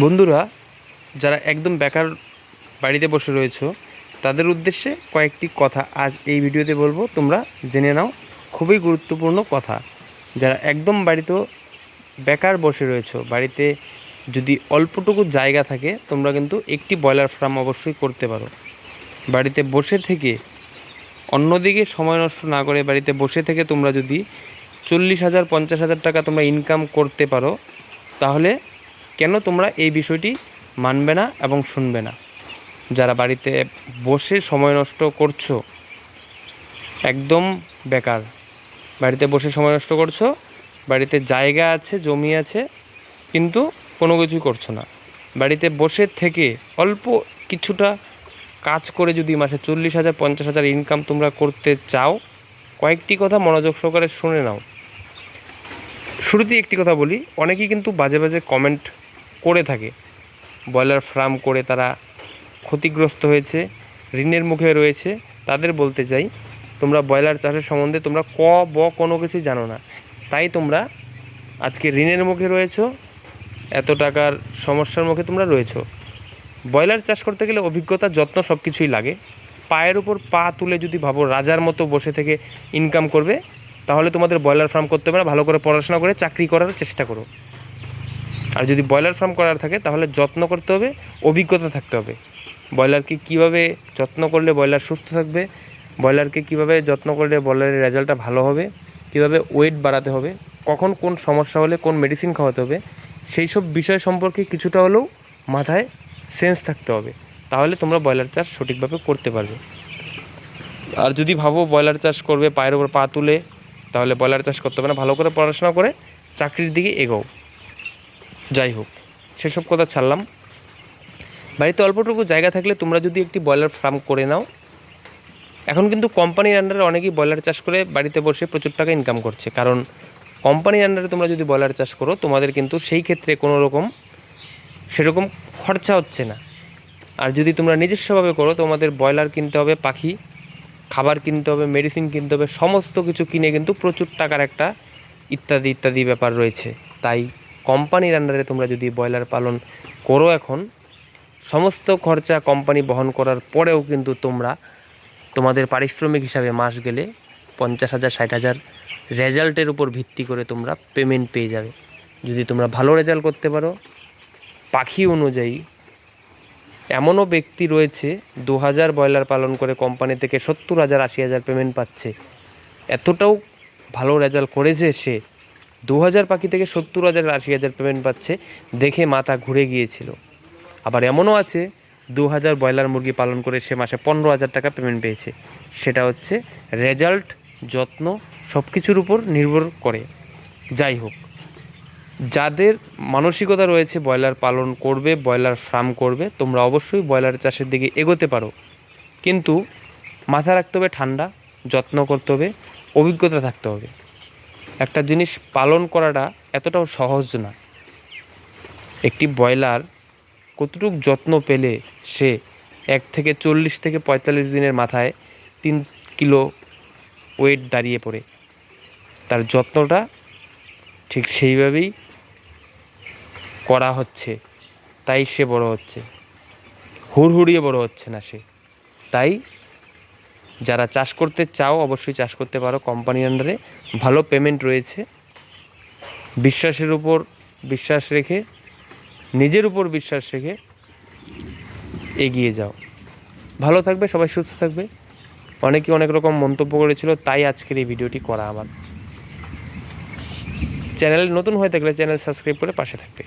বন্ধুরা, যারা একদম বেকার বাড়িতে বসে রয়েছো, তাদের উদ্দেশ্যে কয়েকটি কথা আজ এই ভিডিওতে বলব। তোমরা জেনে নাও, খুবই গুরুত্বপূর্ণ কথা। যারা একদম বাড়িতে বেকার বসে রয়েছো, বাড়িতে যদি অল্পটুকু জায়গা থাকে, তোমরা কিন্তু একটি ব্রয়লার ফার্ম অবশ্যই করতে পারো। বাড়িতে বসে থেকে, অন্যদিকে সময় নষ্ট না করে বাড়িতে বসে থেকে তোমরা যদি চল্লিশ হাজার, পঞ্চাশ হাজার টাকা তোমরা ইনকাম করতে পারো, তাহলে কেন তোমরা এই বিষয়টি মানবে না এবং শুনবে না? যারা বাড়িতে বসে সময় নষ্ট করছ, একদম বেকার। বাড়িতে বসে সময় নষ্ট করছ, বাড়িতে জায়গা আছে, জমি আছে, কিন্তু কোনো কিছুই করছ না। বাড়িতে বসে থেকে অল্প কিছুটা কাজ করে যদি মাসে চল্লিশ হাজার, পঞ্চাশ হাজার ইনকাম তোমরা করতে চাও, কয়েকটি কথা মনোযোগ সহকারে শুনে নাও। শুরুতেই একটি কথা বলি, অনেকেই কিন্তু বাজে বাজে কমেন্ট করে থাকে। ব্রয়লার ফার্ম করে তারা ক্ষতিগ্রস্ত হয়েছে, ঋণের মুখে রয়েছে। তাদের বলতে চাই, তোমরা ব্রয়লার চাষের সম্বন্ধে তোমরা ক, ব কোনো কিছুই জানো না। তাই তোমরা আজকে ঋণের মুখে রয়েছো, এত টাকার সমস্যার মুখে তোমরা রয়েছো। ব্রয়লার চাষ করতে গেলে অভিজ্ঞতা, যত্ন সব কিছুই লাগে। পায়ের উপর পা তুলে যদি ভাবো রাজার মতো বসে থেকে ইনকাম করবে, তাহলে তোমাদের ব্রয়লার ফার্ম করতে হবে না, ভালো করে পড়াশোনা করে চাকরি করার চেষ্টা করো। আর যদি ব্রয়লার ফার্ম করার থাকে, তাহলে যত্ন করতে হবে, অভিজ্ঞতা থাকতে হবে। ব্রয়লারকে কীভাবে যত্ন করলে ব্রয়লার সুস্থ থাকবে, ব্রয়লারকে কীভাবে যত্ন করলে ব্রয়লারের রেজাল্টটা ভালো হবে, কীভাবে ওয়েট বাড়াতে হবে, কখন কোন সমস্যা হলে কোন মেডিসিন খাওয়াতে হবে, সেই সব বিষয় সম্পর্কে কিছুটা হলেও মাথায় সেন্স থাকতে হবে। তাহলে তোমরা ব্রয়লার চাষ সঠিকভাবে করতে পারবে। আর যদি ভাবো ব্রয়লার চাষ করবে, পায়ের ওপর পা তুলে, তাহলে ব্রয়লার চাষ করতে হবে না, ভালো করে পড়াশোনা করে চাকরির দিকে এগোও। যাই হোক, সেসব কথা ছাড়লাম। বাড়িতে অল্পটুকু জায়গা থাকলে তোমরা যদি একটি ব্রয়লার ফার্ম করে নাও। এখন কিন্তু কোম্পানির আন্ডারে অনেকেই ব্রয়লার চাষ করে বাড়িতে বসে প্রচুর টাকা ইনকাম করছে। কারণ কোম্পানির আন্ডারে তোমরা যদি ব্রয়লার চাষ করো, তোমাদের কিন্তু সেই ক্ষেত্রে কোনো রকম সেরকম খরচা হচ্ছে না। আর যদি তোমরা নিজস্বভাবে করো, তোমাদের ব্রয়লার কিনতে হবে পাখি, খাবার কিনতে হবে মেডিসিন কিনতে হবে, সমস্ত কিছু কিনে কিন্তু প্রচুর টাকার একটা ইত্যাদি ইত্যাদি ব্যাপার রয়েছে। তাই কোম্পানির আন্ডারে তোমরা যদি ব্রয়লার পালন করো এখন, সমস্ত খরচা কোম্পানি বহন করার পরেও কিন্তু তোমরা তোমাদের পারিশ্রমিক হিসাবে মাস গেলে পঞ্চাশ হাজার, ষাট হাজার রেজাল্টের উপর ভিত্তি করে তোমরা পেমেন্ট পেয়ে যাবে। যদি তোমরা ভালো রেজাল্ট করতে পারো, পাখি অনুযায়ী এমনও ব্যক্তি রয়েছে দু হাজার ব্রয়লার পালন করে কোম্পানি থেকে সত্তর হাজার, আশি হাজার পেমেন্ট পাচ্ছে। এতটাও ভালো রেজাল্ট করেছে সে দু হাজার পাখি থেকে সত্তর হাজার আশি হাজার পেমেন্ট পাচ্ছে, দেখে মাথা ঘুরে গিয়েছিল। আবার এমনও আছে দু হাজার ব্রয়লার মুরগি পালন করে সে মাসে পনেরো হাজার টাকা পেমেন্ট পেয়েছে। সেটা হচ্ছে রেজাল্ট, যত্ন সব কিছুর উপর নির্ভর করে। যাই হোক, যাদের মানসিকতা রয়েছে ব্রয়লার পালন করবে, ব্রয়লার ফার্ম করবে, তোমরা অবশ্যই ব্রয়লার চাষের দিকে এগোতে পারো। কিন্তু মাথা রাখতে হবে ঠান্ডা, যত্ন করতে হবে, অভিজ্ঞতা থাকতে হবে। একটা জিনিস পালন করাটা এতটাও সহজ না। একটি ব্রয়লার কতটুক যত্ন পেলে সে এক থেকে চল্লিশ থেকে পঁয়তাল্লিশ দিনের মাথায় তিন কিলো ওয়েট দাঁড়িয়ে পড়ে। তার যত্নটা ঠিক সেইভাবেই করা হচ্ছে, তাই সে বড় হচ্ছে। হুড়হুড়িয়ে বড় হচ্ছে না সে। তাই যারা চাষ করতে চাও অবশ্যই চাষ করতে পারো। কোম্পানির আন্ডারে ভালো পেমেন্ট রয়েছে। বিশ্বাসের উপর বিশ্বাস রেখে, নিজের উপর বিশ্বাস রেখে এগিয়ে যাও। ভালো থাকবে, সবাই সুস্থ থাকবে। অনেকে অনেক রকম মন্তব্য করেছিল, তাই আজকের এই ভিডিওটি করা আমার। চ্যানেল নতুন হয়ে থাকলে চ্যানেল সাবস্ক্রাইব করে পাশে থাকবে।